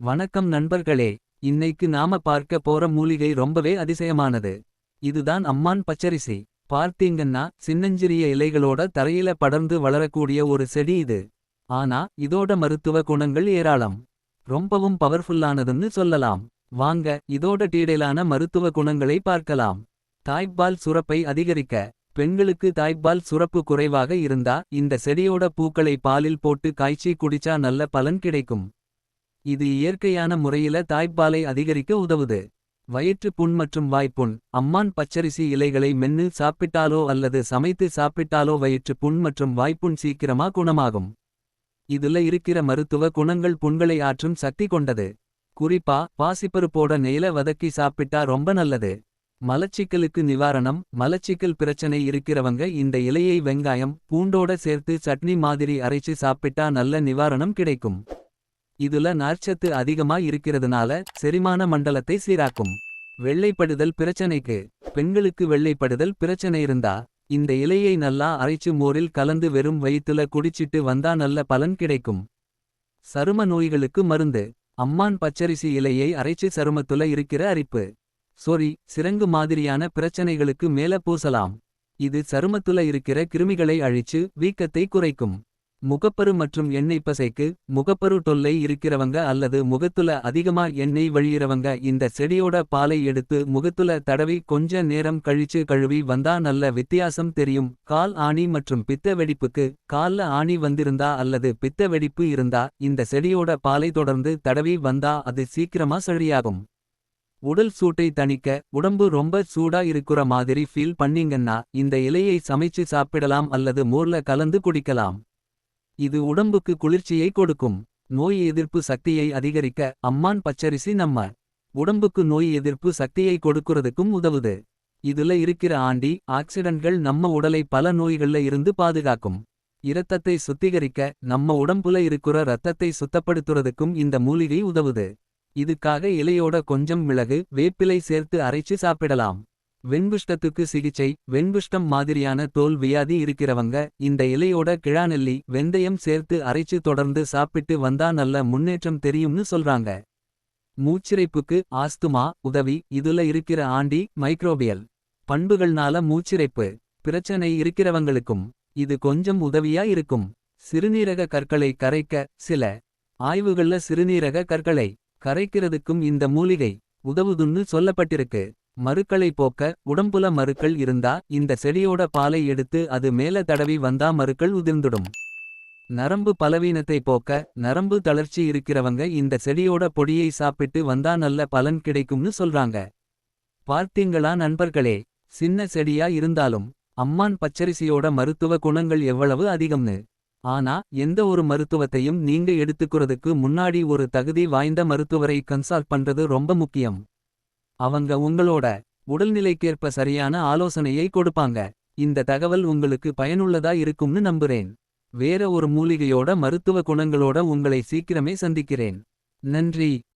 வணக்கம் நண்பர்களே இன்னைக்கு நாம பார்க்க போற மூலிகை ரொம்பவே அதிசயமானது. இதுதான் அம்மான் பச்சரிசி. பார்த்தீங்கன்னா சின்னஞ்சிறிய இலைகளோட தரையில படர்ந்து வளரக்கூடிய ஒரு செடி இது. ஆனா இதோட மருத்துவ குணங்கள் ஏராளம். ரொம்பவும் பவர்ஃபுல்லானதுன்னு சொல்லலாம். வாங்க இதோட டீடைலான மருத்துவ குணங்களை பார்க்கலாம். தாய்ப்பால் சுரப்பை அதிகரிக்க பெண்களுக்கு தாய்ப்பால் சுரப்பு குறைவாக இருந்தா இந்த செடியோட பூக்களை பாலில் போட்டு காய்ச்சி குடிச்சா நல்ல பலன் கிடைக்கும். இது இயற்கையான முறையில தாய்ப்பாலை அதிகரிக்க உதவுது. வயிற்று புண் மற்றும் வாய்ப்புண் அம்மான் பச்சரிசி இலைகளை மென்னு சாப்பிட்டாலோ அல்லது சமைத்து சாப்பிட்டாலோ வயிற்று புண் மற்றும் வாய்ப்புண் சீக்கிரமா குணமாகும். இதுல இருக்கிற மருத்துவ குணங்கள் புண்களை ஆற்றும் சக்தி கொண்டது. குறிப்பா பாசிப்பருப்போட நெய்ல வதக்கி சாப்பிட்டா ரொம்ப நல்லது. மலச்சிக்கலுக்கு நிவாரணம். மலச்சிக்கல் பிரச்சனை இருக்கிறவங்க இந்த இலையை வெங்காயம் பூண்டோட சேர்த்து சட்னி மாதிரி அரைச்சு சாப்பிட்டா நல்ல நிவாரணம் கிடைக்கும். இதுல நார்ச்சத்து அதிகமா இருக்கிறதுனால செரிமான மண்டலத்தை சீராக்கும். வெள்ளைப்படுதல் பிரச்சனைக்கு பெண்களுக்கு வெள்ளைப்படுதல் பிரச்சனை இருந்தா இந்த இலையை நல்லா அரைச்சு மோரில் கலந்து வெறும் வயிற்றுல குடிச்சிட்டு வந்தா நல்ல பலன் கிடைக்கும். சரும நோய்களுக்கு மருந்து அம்மான் பச்சரிசி இலையை அரைச்சு சருமத்துல இருக்கிற அரிப்பு. சொறி சிரங்கு மாதிரியான பிரச்சனைகளுக்கு மேல பூசலாம். இது சருமத்துல இருக்கிற கிருமிகளை அழிச்சு வீக்கத்தை குறைக்கும். முகப்பரு மற்றும் எண்ணெய் பசைக்கு முகப்பரு தொல்லை இருக்கிறவங்க அல்லது முகத்துல அதிகமா எண்ணெய் வழியிறவங்க இந்த செடியோட பாலை எடுத்து முகத்துல தடவி கொஞ்ச நேரம் கழிச்சு கழுவி வந்தா நல்ல வித்தியாசம் தெரியும். கால் ஆணி மற்றும் பித்த வெடிப்புக்கு கால்ல ஆணி வந்திருந்தா அல்லது பித்த வெடிப்பு இருந்தா இந்த செடியோட பாலை தொடர்ந்து தடவி வந்தா அது சீக்கிரமா சரியாகும் உடல் சூட்டை தணிக்க உடம்பு ரொம்ப சூடா இருக்கிற மாதிரி ஃபீல் பண்ணீங்கன்னா இந்த இலையை சமைச்சு சாப்பிடலாம் அல்லது மோர்ல கலந்து குடிக்கலாம். இது உடம்புக்கு குளிர்ச்சியை கொடுக்கும். நோய் எதிர்ப்பு சக்தியை அதிகரிக்க அம்மான் பச்சரிசி நம்ம. உடம்புக்கு நோய் எதிர்ப்பு சக்தியை கொடுக்கறதுக்கும் உதவுது. இதுல இருக்கிற ஆண்டி ஆக்சிடென்ட்கள் நம்ம உடலை பல நோய்கள்ல இருந்து பாதுகாக்கும். இரத்தத்தை சுத்திகரிக்க நம்ம உடம்புல இருக்கிற ரத்தத்தை சுத்தப்படுத்துறதுக்கும் இந்த மூலிகை உதவுது. இதுக்காக இலையோட கொஞ்சம் மிளகு வேப்பிலை சேர்த்து அரைச்சு சாப்பிடலாம். வெண்புஷ்டத்துக்கு சிகிச்சை வெண்புஷ்டம் மாதிரியான தோல் வியாதி இருக்கிறவங்க இந்த இலையோட கிழாநெல்லி வெந்தயம் சேர்த்து அரைச்சு தொடர்ந்து சாப்பிட்டு வந்தா நல்ல முன்னேற்றம் தெரியும்னு சொல்றாங்க. மூச்சிரைப்புக்கு ஆஸ்துமா உதவி இதுல இருக்கிற ஆண்டி மைக்ரோபியல். பண்புகள்னால மூச்சிறைப்பு பிரச்சனை இருக்கிறவங்களுக்கும் இது கொஞ்சம் உதவியா இருக்கும். சிறுநீரக கற்களை கரைக்க சில ஆய்வுகள்ல சிறுநீரக கற்களை கரைக்கிறதுக்கும் இந்த மூலிகை உதவுதுன்னு சொல்லப்பட்டிருக்கு. மருக்களை போக்க உடம்புல மருக்கள் இருந்தா இந்த செடியோட பாலை எடுத்து அது மேல தடவி வந்தா மருக்கள் உதிர்ந்துடும். நரம்பு பலவீனத்தை போக்க நரம்பு தளர்ச்சி இருக்கிறவங்க இந்த செடியோட பொடியை சாப்பிட்டு வந்தா நல்ல பலன் கிடைக்கும்னு சொல்றாங்க. பார்த்தீங்களா நண்பர்களே சின்ன செடியா இருந்தாலும் அம்மான் பச்சரிசியோட மருத்துவ குணங்கள் எவ்வளவு அதிகம்னு. ஆனா எந்த ஒரு மருத்துவத்தையும் நீங்க எடுத்துக்கிறதுக்கு முன்னாடி ஒரு தகுதி வாய்ந்த மருத்துவரை கன்சால்ட் பண்றது ரொம்ப முக்கியம். அவங்க உங்களோட உடல்நிலைக்கேற்ப சரியான ஆலோசனையை கொடுப்பாங்க. இந்த தகவல் உங்களுக்கு பயனுள்ளதா இருக்கும்னு நம்புறேன். வேற ஒரு மூலிகையோட மருத்துவ குணங்களோட உங்களை சீக்கிரமே சந்திக்கிறேன். நன்றி.